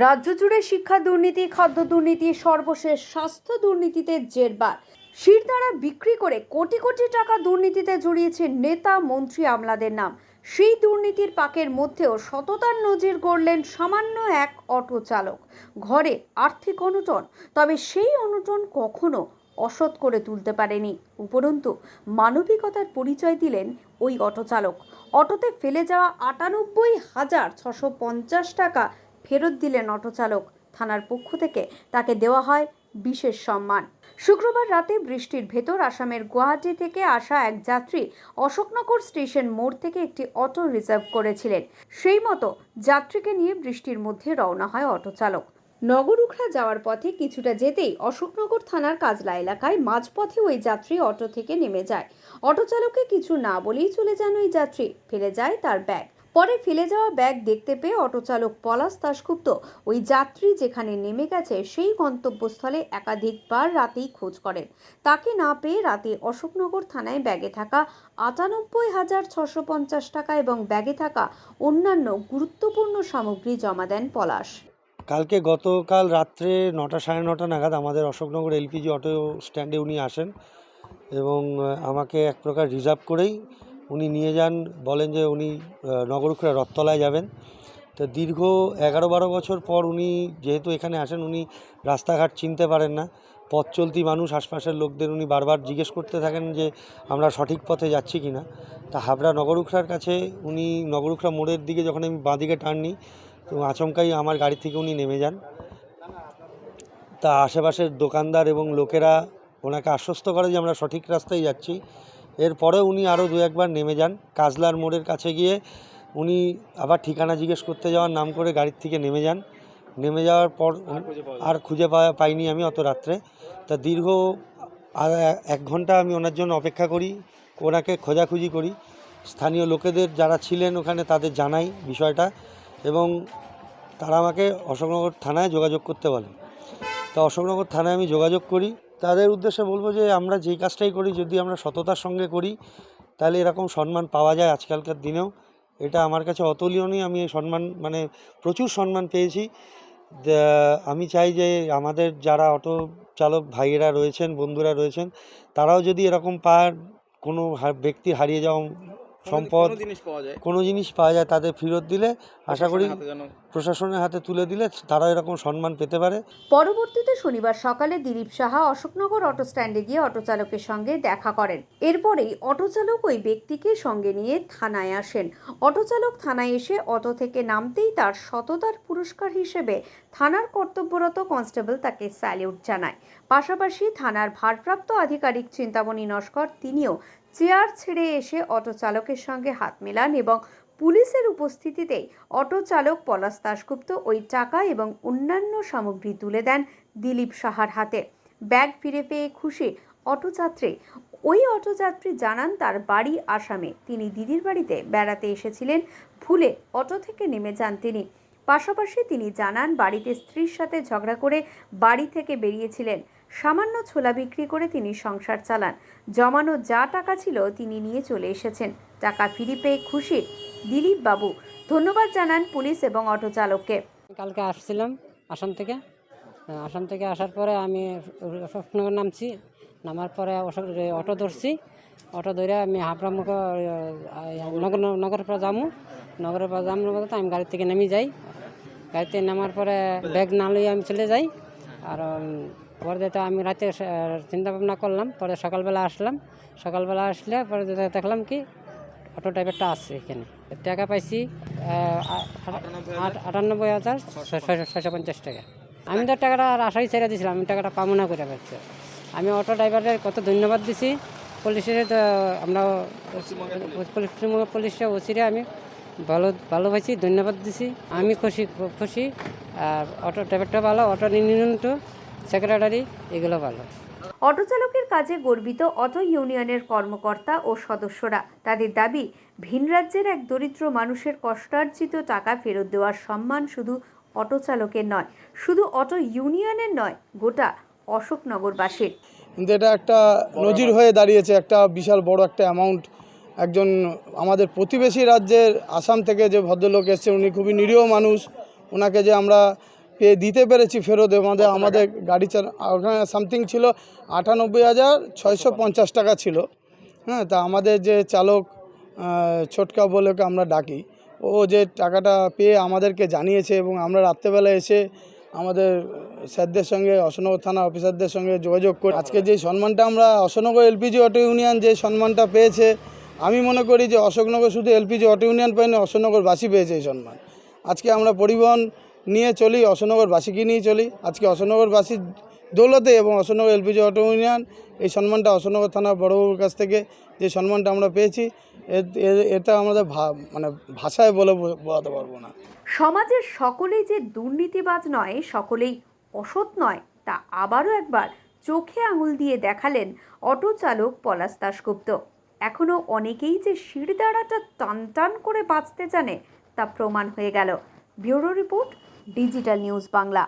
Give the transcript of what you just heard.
রাজ্য জুড়ে শিক্ষা দুর্নীতি, খাদ্য দুর্নীতি, সর্বশেষ স্বাস্থ্য দুর্নীতিতে জেরবার। শিরদাঁড়া বিক্রি করে কোটি কোটি টাকা দুর্নীতিতে জড়িয়েছে নেতা মন্ত্রী আমলাদের নাম। সেই দুর্নীতির পাকের মধ্যেও সততার নজির গড়লেন সামান্য এক অটো চালক। ঘরে আর্থিক অনুটন, তবে সেই অনুটন কখনো অসৎ করে তুলতে পারেনি। উপরন্তু, মানবিকতার পরিচয় দিলেন ওই অটো চালক। অটোতে ফেলে যাওয়া আটানব্বই হাজার ছশো পঞ্চাশ টাকা ফেরত দিলেন অটো চালক থানার পক্ষ থেকে তাকে দেওয়া হয় বিশেষ সম্মান। শুক্রবার রাতে বৃষ্টির ভেতর আসামের গুয়াহাটি থেকে আসা এক যাত্রী অশোকনগর স্টেশন মোড় থেকে একটি অটো রিজার্ভ করেছিলেন। সেই মতো যাত্রীকে নিয়ে বৃষ্টির মধ্যে রওনা হয় অটো চালক নগরুখরা যাওয়ার পথে কিছুটা যেতেই অশোকনগর থানার কাজলা এলাকায় মাঝপথে ওই যাত্রী অটো থেকে নেমে যায়। অটো চালককে কিছু না বলেই চলে যান ওই যাত্রী। ফেলে যায় তার ব্যাগ। পরে ফেলে যাওয়া ব্যাগ দেখতে পেয়ে অটো চালক পলাশ দাশগুপ্ত ওই যাত্রী যেখানে নেমে গেছে সেই গন্তব্যস্থলে একাধিকবার রাতেই খোঁজ করেন। তাকে না পেয়ে রাতে অশোকনগর থানায় ব্যাগে থাকা আটানব্বই হাজার ছশো পঞ্চাশ টাকা এবং ব্যাগে থাকা অন্যান্য গুরুত্বপূর্ণ সামগ্রী জমা দেন পলাশ। কালকে গতকাল রাত্রে নটা সাড়ে নটা নাগাদ আমাদের অশোকনগর এলপিজি অটো স্ট্যান্ডে উনি আসেন এবং আমাকে এক প্রকার রিজার্ভ করেই উনি নিয়ে যান, বলেন যে উনি নগরুখরা রথতলায় যাবেন। তো দীর্ঘ এগারো বারো বছর পর উনি যেহেতু এখানে আসেন, উনি রাস্তাঘাট চিনতে পারেন না। পথ চলতি মানুষ, আশপাশের লোকদের উনি বারবার জিজ্ঞেস করতে থাকেন যে আমরা সঠিক পথে যাচ্ছি কি না তা হাবড়া নগরুখরার কাছে উনি নগরুখরা মোড়ের দিকে যখন আমি বাঁদিকে টার্ন নিই, তো আচমকাই আমার গাড়ি থেকে উনি নেমে যান। তা আশেপাশের দোকানদার এবং লোকেরা ওনাকে আশ্বস্ত করে যে আমরা সঠিক রাস্তায় যাচ্ছি। এরপরে উনি আরও দু একবার নেমে যান। কাজলার মোড়ের কাছে গিয়ে উনি আবার ঠিকানা জিজ্ঞেস করতে যাওয়ার নাম করে গাড়ির থেকে নেমে যান। নেমে যাওয়ার পর আর খুঁজে পাওয়া পাইনি আমি অত রাত্রে। তা দীর্ঘ আর এক ঘণ্টা আমি ওনার জন্য অপেক্ষা করি ওনাকে খোঁজাখুঁজি করি। স্থানীয় লোকেদের যারা ছিলেন ওখানে তাদের জানাই বিষয়টা এবং তারা আমাকে অশোকনগর থানায় যোগাযোগ করতে বলে তা অশোকনগর থানায় আমি যোগাযোগ করি। তাদের উদ্দেশ্যে বলব যে আমরা যেই কাজটাই করি, যদি আমরা সততার সঙ্গে করি, তাহলে এরকম সম্মান পাওয়া যায় আজকালকার দিনেও। এটা আমার কাছে অতুলনীয়, আমি এই সম্মান মানে প্রচুর সম্মান পেয়েছি। আমি চাই যে আমাদের যারা অটো চালক ভাইয়েরা রয়েছেন, বন্ধুরা রয়েছেন, তারাও যদি এরকম পার কোনো ব্যক্তি হারিয়ে যাওয়া সম্পদ কোনো জিনিস পাওয়া যায়। কোনো জিনিস পাওয়া যায় তাদের ফেরত দিলে আশা করি প্রশাসনের হাতে তুলে দিলে তারা এরকম সম্মান পেতে পারে। পরবর্তীতে শনিবার সকালে দিলীপ সাহা অশোকনগর অটো স্ট্যান্ডে গিয়ে অটো চালকের সঙ্গে দেখা করেন। এরপরেই অটো চালক ওই ব্যক্তিকে সঙ্গে নিয়ে থানায় আসেন। অটো চালক থানায় এসে অটো থেকে নামতেই তার সততার পুরস্কার হিসেবে থানার কর্তব্যরত কনস্টেবল তাকে স্যালিউট জানায়। পাশাপাশি থানার ভারপ্রাপ্ত আধিকারিক চিন্তামণি নস্কর তিনিও চেয়ার ছেড়ে এসে অটো চালকের সঙ্গে হাত মেলান এবং পুলিশের উপস্থিতিতেই অটো চালক পলাশ দাশগুপ্ত ওই টাকা এবং অন্যান্য সামগ্রী তুলে দেন দিলীপ সাহার হাতে। ব্যাগ ফিরে পেয়ে খুশি অটোযাত্রী ওই অটোযাত্রী জানান তার বাড়ি আসামে। তিনি দিদির বাড়িতে বেড়াতে এসেছিলেন। ভুলে অটো থেকে নেমে যান তিনি। পাশাপাশি তিনি জানান বাড়িতে স্ত্রীর সাথে ঝগড়া করে বাড়ি থেকে বেরিয়েছিলেন। সামান্য ছোলা বিক্রি করে তিনি সংসার চালান। জমানো যা টাকা ছিল তিনি নিয়ে চলে এসেছেন। টাকা ফিরে পেয়ে খুশি দিলীপ বাবু। ধন্যবাদ জানান পুলিশ এবং অটো চালককে। কালকে আসছিলাম আসাম থেকে। আসাম থেকে আসার পরে আমি অশোকনগর নামছি। নামার পরে অটো ধরছি। অটো ধরে আমি হাবড়ামুখ নগর নগরের পর যামু। নগরের পর যাম আমি গাড়ি থেকে নেমে যাই। গাড়িতে নামার পরে ব্যাগ না লইয়ে আমি চলে যাই। আর পরে তো আমি রাতে চিন্তা ভাবনা করলাম, পরে সকালবেলা আসলাম। সকালবেলা আসলে পরে দেখলাম কি, অটো ড্রাইভারটা আছে এখানে। টাকা পাইছি আট- আটানব্বই হাজার ছয়শো পঞ্চাশ টাকা। আমি তো টাকাটা আর আশাই ছেড়ে দিয়েছিলাম আমি টাকাটা পাবো না করে পাচ্ছি আমি অটো ড্রাইভারের কত ধন্যবাদ দিছি, পুলিশের আমরা পুলিশের ওসিরে আমি ভালো ভালো পাইছি ধন্যবাদ দিছি। আমি খুশি খুশি, আর অটো ড্রাইভারটা ভালো, অটো নিউনিয়নটো সেক্রেটারি এগুলো ভালো। অটো চালকের কাজে গর্বিত অটো ইউনিয়নের কর্মকর্তা ও সদস্যরা। তাদের দাবি ভিন রাজ্যের এক দরিদ্র মানুষের কষ্টার্জিত টাকা ফেরত দেওয়ার সম্মান শুধু অটো চালকের নয় শুধু অটো ইউনিয়নের নয় গোটা অশোকনগরবাসীর। কিন্তু এটা একটা নজির হয়ে দাঁড়িয়েছে একটা বিশাল বড় একটা অ্যামাউন্ট একজন আমাদের প্রতিবেশী রাজ্যের আসাম থেকে যে ভদ্রলোক এসেছেন উনি খুবই নিরীহ মানুষ। ওনাকে যে আমরা পেয়ে দিতে পেরেছি ফেরত আমাদের আমাদের গাড়ি চালা ওখানে সামথিং ছিল আটানব্বই হাজার ছয়শো পঞ্চাশ টাকা ছিল। হ্যাঁ তা আমাদের যে চালক ছোটকা বলে আমরা ডাকি। ও যে টাকাটা পেয়ে আমাদেরকে জানিয়েছে এবং আমরা রাত্রেবেলা এসে আমাদের স্যারদের সঙ্গে অশোকনগর থানা অফিসারদের সঙ্গে যোগাযোগ করে আজকে যে সম্মানটা আমরা অশোকনগর এলপিজি অটো ইউনিয়ন যে সম্মানটা পেয়েছে আমি মনে করি যে অশোকনগর শুধু এলপিজি অটো ইউনিয়ন পায়নি অশোকনগরবাসী পেয়েছে এই সম্মান আজকে আমরা পরিবহন নিয়ে চলি, অশোকনগরবাসীকে নিয়ে চলি। আজকে অশোকনগরবাসীর দৌলতে এবং অশোকনগর এলপিজি অটো ইউনিয়ন, এই সম্মানটা অশোকনগর থানা বড়বাবুর কাছ থেকে, যে সম্মানটা আমরা পেয়েছি এটা আমাদের মানে ভাষায় বলে বো- বোঝাতে পারব না। সমাজের সকলেই যে দুর্নীতিবাজ নয়, সকলেই অসৎ নয়, তা আবারও একবার চোখে আঙুল দিয়ে দেখালেন অটো চালক পলাশ দাশগুপ্ত। এখনও অনেকেই যে শিরদাঁড়াটা টান টান করে বাঁচতে জানে, তা প্রমাণ হয়ে গেল। Bureau report digital news Bangla.